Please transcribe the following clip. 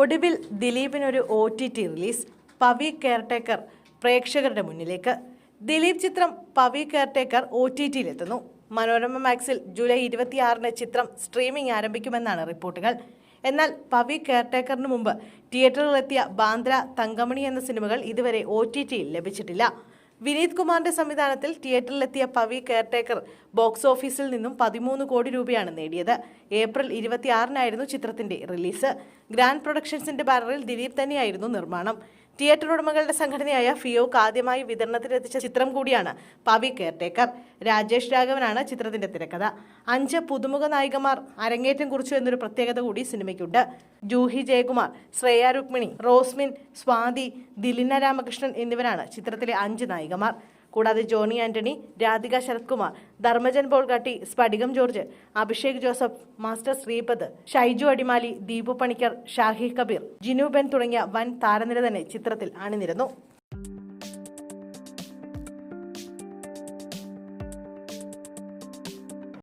ഒടുവിൽ ദിലീപിനൊരു O T T release Pavi caretaker പ്രേക്ഷകരുടെ മുന്നിലേക്ക്. ദിലീപ് ചിത്രം പവി കെയർടേക്കർ ഒ ടി ടിയിലെത്തുന്നു മനോരമ മാക്സിൽ ജൂലൈ ഇരുപത്തിയാറിന് ചിത്രം സ്ട്രീമിംഗ് ആരംഭിക്കുമെന്നാണ് റിപ്പോർട്ടുകൾ. എന്നാൽ പവി കെയർടേക്കറിന് മുമ്പ് തിയേറ്ററിലെത്തിയ ബാന്ദ്ര തങ്കമണി എന്ന സിനിമകൾ ഇതുവരെ ഒ ലഭിച്ചിട്ടില്ല. വിനീത് കുമാറിന്റെ സംവിധാനത്തിൽ തിയേറ്ററിലെത്തിയ പവി കെയർടേക്കർ ബോക്സ് ഓഫീസിൽ നിന്നും പതിമൂന്ന് കോടി രൂപയാണ് നേടിയത്. ഏപ്രിൽ ഇരുപത്തിയാറിനായിരുന്നു ചിത്രത്തിന്റെ റിലീസ്. ഗ്രാൻഡ് പ്രൊഡക്ഷൻസിന്റെ ബാനറിൽ ദിലീപ് തന്നെയായിരുന്നു നിർമ്മാണം. തിയേറ്റർ ഉടമകളുടെ സംഘടനയായ ഫിയോക്ക് ആദ്യമായി വിതരണത്തിലെത്തിച്ച ചിത്രം കൂടിയാണ് പവി കെയർടേക്കർ. രാജേഷ് രാഘവനാണ് ചിത്രത്തിന്റെ തിരക്കഥ. അഞ്ച് പുതുമുഖ നായികമാർ അരങ്ങേറ്റം കുറിച്ചു എന്നൊരു പ്രത്യേകത കൂടി സിനിമയ്ക്കുണ്ട്. ജൂഹി ജയകുമാർ ശ്രേയ രുക്മിണി റോസ്മിൻ സ്വാതി ദിലിന രാമകൃഷ്ണൻ എന്നിവരാണ് ചിത്രത്തിലെ അഞ്ച് നായികമാർ. കൂടാതെ Johny Antony Radhika Sarathkumar Dharmajan Bolgatty Sphadikam George Abhishek Joseph master Sreepad Shaiju Adimali Deepu Panicker Shahi Kabeer Jinu Ben തുടങ്ങിയ വൻ താരനിര തന്നെ ചിത്രത്തിൽ അണിനിരന്നു